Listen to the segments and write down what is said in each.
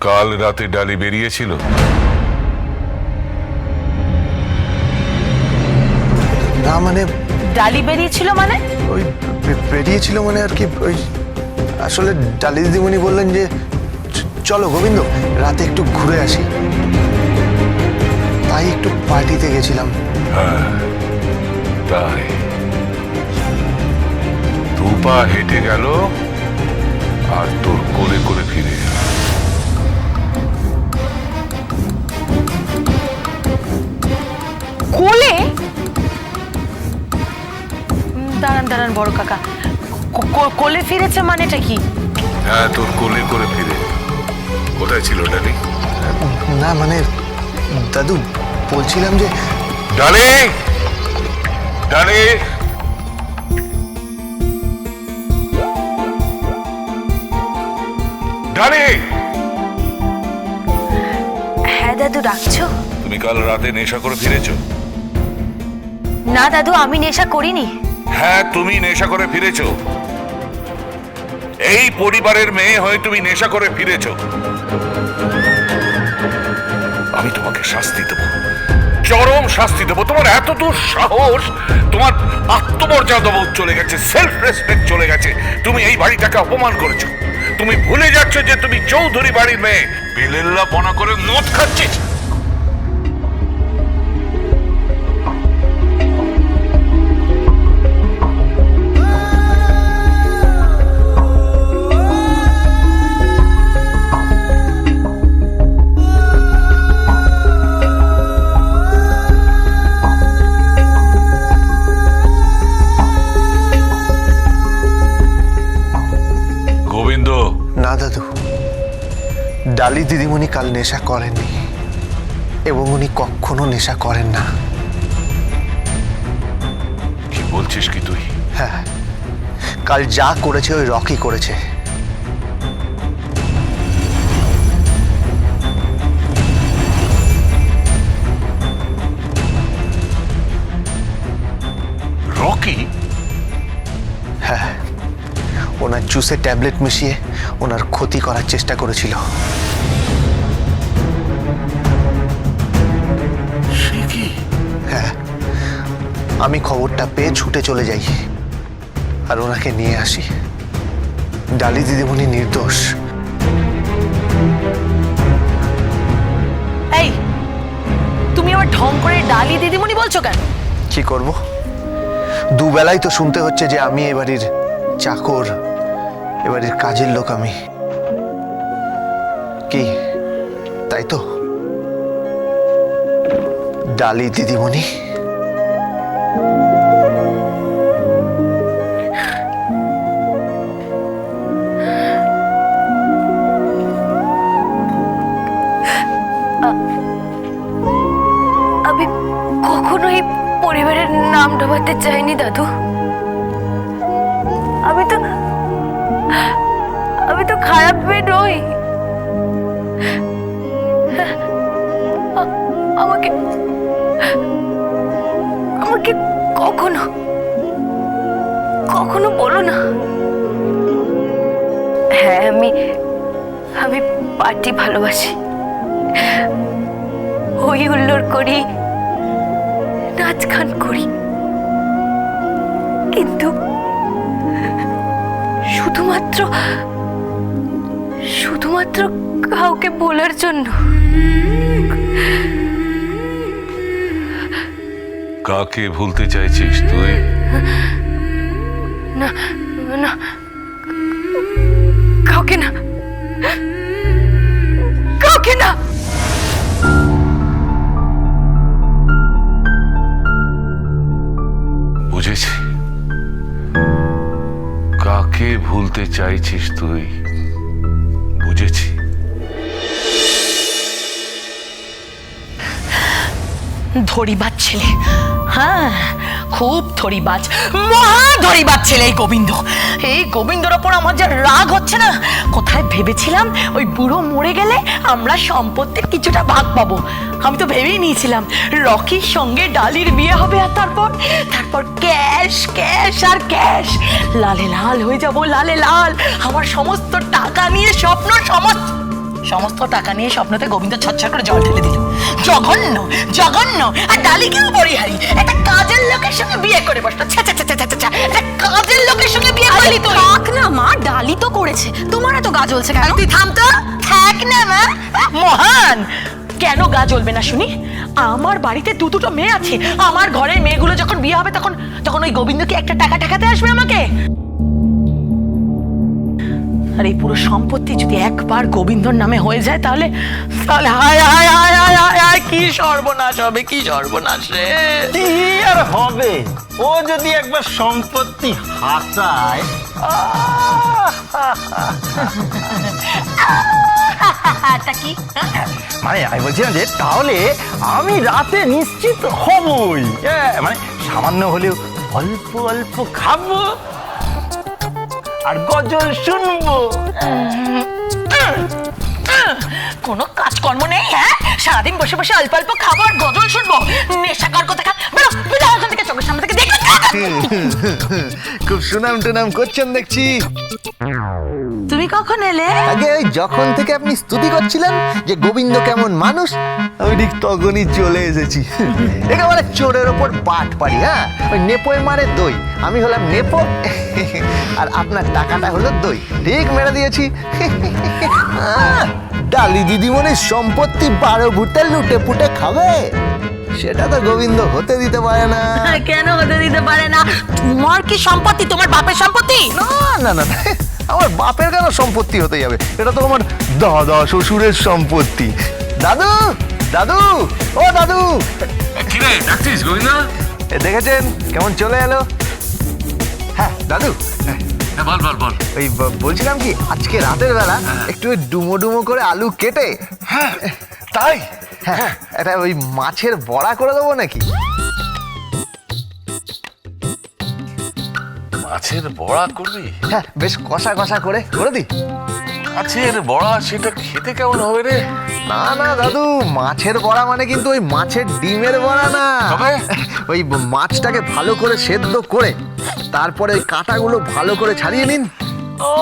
কাল রাতে ডালি বেরিয়েছিল। না মানে ডালি বেরিয়েছিল মানে? ওই বে- বেরিয়েছিল মানে আর কি ওই আসলে ডালি দিদিমণি বললেন যে চ- চলো গোবিন্দ রাতে একটু ঘুরে আসি। তাই একটু পার্টিতে গেছিলাম। তাই। দুপা হেঁটে গেল আর তোর কোলে করে ফিরে এলো। কোলে? দাঁড়ান দাঁড়ান বড় কাকা। কোলে ফিরেছে মানেটা কি? হ্যাঁ তোর কোলে করে ফিরে। কোথায় ছিল ডালি? না মানে দাদু বলছিলাম যে ডালি! ডালি! ডালি! হ্যাঁ দাদু ডাকছো? তুমি কাল রাতে নেশা করে ফিরেছো? না দাদু, আমি নেশা করিনি। হ্যাঁ তুমি নেশা করে ফিরেছো। এই পরিবারের মেয়ে হয়ে তুমি নেশা করে ফিরেছো। আমি তোমাকে শাস্তি দেবো। চরম শাস্তি দেবো। তোমার এত দূর সাহস তোমার আত্মমর্যাদা বোধ চলে গেছে সেলফ রেসপেক্ট চলে গেছে। তুমি এই বাড়িটাকে অপমান করেছ। তুমি ভুলে যাচ্ছ যে তুমি চৌধুরী বাড়ির মেয়ে। বিলেল্লা পনা করে মদ খাচ্ছিস। দিদিমণি কাল নেশা করেননি এবং উনি কখনো নেশা করেন না। কি বলছিস কি তুই? হ্যাঁ কাল যা করেছে ওই রকি করেছে। রকি? হ্যাঁ ওনার জুসে ট্যাবলেট মিশিয়ে ওনার ক্ষতি করার চেষ্টা করেছিল। আমি খবরটা পেয়ে ছুটে চলে যাই। আর ওনাকে নিয়ে আসি। ডালি দিদিমণি নির্দোষ। এই তুমি আবার ঢং করে ডালি দিদিমণি বলছো কেন? কি করব? দুবেলাই তো শুনতে হচ্ছে যে আমি এ চাকর এ কাজের লোক আমি। কি? তাই তো? ডালি দিদিমণি? আমি কখনোই পরিবারের নাম ডোবাতে চাইনি, দাদু। আমি তো আমি তো খারাপ মেয়ে নই। আমাকে আমাকে কখনো কখনো বলো না। হ্যাঁ আমি আমি পার্টি ভালোবাসি। হই হুল্লোড় করি, নাচ গান করি। কিন্তু শুধুমাত্র শুধুমাত্র কাউকে বলার জন্য কাকে ভুলতে চাইছিস তুই? না না। কাউকে না। কাউকে না। বুঝেছি। কাকে ভুলতে চাইছিস তুই? ধরিবাজ ছেলে। হ্যাঁ খুব ধরিবাজ, মহা ধরিবাজ ছেলে এই গোবিন্দ। এই গোবিন্দর ওপর আমার যা রাগ হচ্ছে না, কোথায় ভেবেছিলাম ওই বুড়ো মরে গেলে আমরা সম্পত্তির কিছুটা ভাগ পাবো। আমি তো ভেবেই নিয়েছিলাম, রকির সঙ্গে ডালির বিয়ে হবে আর তারপর তারপর ক্যাশ ক্যাশ আর ক্যাশ। লালে লাল হয়ে যাব, লালে লাল। আমার সমস্ত টাকা নিয়ে স্বপ্ন, সমস্ত সমস্ত টাকা নিয়ে স্বপ্নতে গোবিন্দ ছচ্ছর করে জল ঢেলে দিল। জঘন্য জঘন্য। আর ডালিকেও পরিহারি একটা কাজের লোকের সঙ্গে বিয়ে করে বসল। ছা ছা ছা ছা ছা, একটা কাজের লোকের সঙ্গে বিয়ে করলি তুই। থাক না মা ডালি তো করেছে। তোমার এত গা জ্বলছে কেন? তুই থাম তো। থাক না মা। মহান! কেন গা জ্বলবে না শুনি? আমার বাড়িতে দু দুটো মেয়ে আছে। আমার ঘরের মেয়েগুলো যখন বিয়ে হবে তখন তখন ওই গোবিন্দকে একটা টাকা টাকাতে আসবে আমাকে। আর এই পুরো সম্পত্তি যদি একবার গোবিন্দর নামে হয়ে যায় তাহলে তাহলে হায় হায় হায় হায় হায় হায় কি সর্বনাশ হবে কি সর্বনাশ রে। কি আর হবে? ও যদি একবার সম্পত্তি হাতায় তা কি? হ্যাঁ? মানে আমি বলছিলাম যে তাহলে আমি রাতে নিশ্চিত হবই। হ্যাঁ, মানে সামান্য হলেও অল্প অল্প খাব। আর গজল শুনব। কোনো কাজকর্ম নেই হ্যাঁ? সারাদিন বসে বসে অল্প অল্প খাব আর গজল শুনব। নেশাকার কথা খা বেরো বেরো ওখান থেকে চোখের সামনে থেকে দেখবে খুব সুনাম টুনাম করছেন দেখছি। তুমি কখন এলে? আগে ওই যখন থেকে আপনি স্তুতি করছিলেন যে গোবিন্দ কেমন মানুষ আমি ঠিক তখনই চলে এসেছি। একেবারে চোরের ওপর বাট পারি হ্যাঁ? ওই নেপোয় মারে দই আমি হলাম নেপো আর আপনার টাকাটা হলো দই। ঠিক মেরে দিয়েছি। ডালি দিদিমণির সম্পত্তি বারো ভুটে লুটে পুটে খাবে। সেটা তো গোবিন্দ হতে দিতে পারে না। কেন হতে দিতে পারে না? তোমার কি সম্পত্তি? তোমার বাপের সম্পত্তি? না না না না, আমার বাপের কেন সম্পত্তি হতে যাবে? এটা তো আমার দাদা শ্বশুরের সম্পত্তি। দাদু দাদু ও দাদু। কিরে ডাকছিস গোবিন্দ? দেখেছেন? কেমন চলে এলো? হ্যাঁ দাদু। হ্যাঁ বল বল বল। ওই বলছিলাম কি আজকে রাতের বেলা একটু ডুমো ডুমো করে আলু কেটে হ্যাঁ তাই? হ্যাঁ এটা ওই মাছের বড়া করে দেবো নাকি? মাছের বড়া করবি? হ্যাঁ বেশ কষা কষা করে করে দি মাছের বড়া সেটা খেতে কেমন হবে রে? না না দাদু মাছের বড়া মানে কিন্তু ওই মাছের ডিমের বড়া না। ওই মাছটাকে ভালো করে সেদ্ধ করে তারপরে ওই কাঁটাগুলো ভালো করে ছাড়িয়ে নিন। ও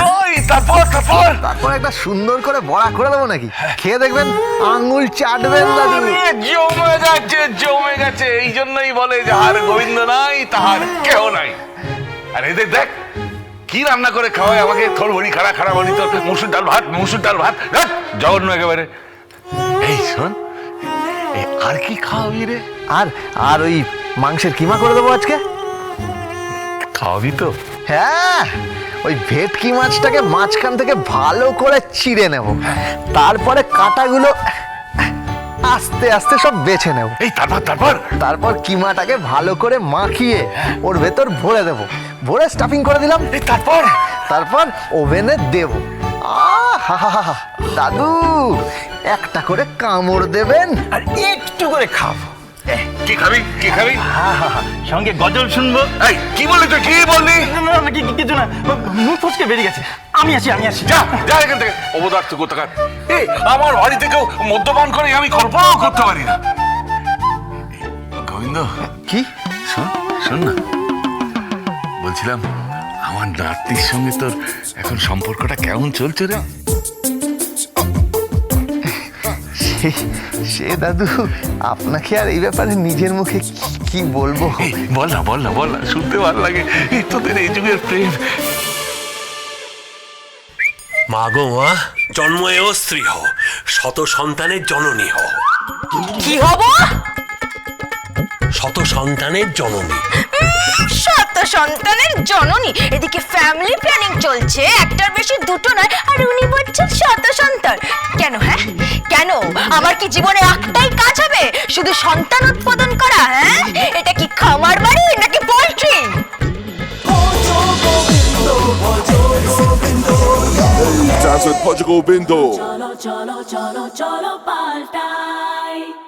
তাই? তারপর তারপর? তারপর একটা সুন্দর করে বড়া করে দেবো নাকি? খেয়ে দেখবেন আঙ্গুল চাটবেন দাদু। জমে গেছে জমে গেছে এই জন্যই বলে যাহার গোবিন্দ নাই তাহার কেউ নাই। আর এদের দেখ কি রান্না করে খাওয়ায় আমাকে? থোর ভরি খাড়া খাড়া বলি তো মুসুর ডাল ভাত মুসুর ডাল ভাত। জঘন্য একেবারে। এই শোন আর কি খাওয়াবি রে? আর আর ওই মাংসের কিমা করে দেবো আজকে? খাওয়াবি তো। হ্যাঁ ওই ভেটকি মাছটাকে মাঝখান থেকে ভালো করে চিড়ে নেব। তারপরে কাঁটাগুলো আস্তে আস্তে সব বেছে নেব। এই তারপর তারপর? তারপর কিমাটাকে ভালো করে মাখিয়ে ওর ভেতর ভরে দেব। ভরে স্টাফিং করে দিলাম। এই তারপর? তারপর ওভেনে দেব। আহা দাদু একটা করে কামড় দেবেন। আর একটু করে খাব। কি খাবি? কি খাবি? হা হা হা সঙ্গে গজল শুনব? এই কি বললি তুই? কি বললি? না, না, না, কি- কি- কিছু না। মুখ ফসকে বেরিয়ে গেছে। আমি আসি আমি আসি। যা যা এখান থেকে। অবদার্থ কোথাকার। এই আমার বাড়ি থেকেও মদ্যপান করে আমি কল্পনাও করতে পারি না। গোবিন্দ কি? শোন শোন না। বলছিলাম আমার নাতির সঙ্গে তোর এখন সম্পর্কটা কেমন চলছে রে? সে- দাদু আপনাকে আর এই ব্যাপারে নিজের মুখে কি- বলব? বল না বল না বল না শুনতে ভালো লাগে। তোদের এই যুগের প্রেম মা গো মা। জন্ময়েও স্ত্রী হও শত সন্তানের জননী হও। কি হব? শত সন্তানের জননী। শত সন্তানের জননী। এদিকে ফ্যামিলি প্ল্যানিং চলছে একটার বেশি দুটো নয় আর উনি বলছেন শত সন্তান। কেন হ্যাঁ? কেন? আমার কি জীবনে একটাই কাজ হবে? শুধু সন্তান উৎপাদন করা হ্যাঁ? এটা কি খামার বাড়ি নাকি poultry Dance with Portugal Bindo. cholo, cholo, cholo, cholo, paltai.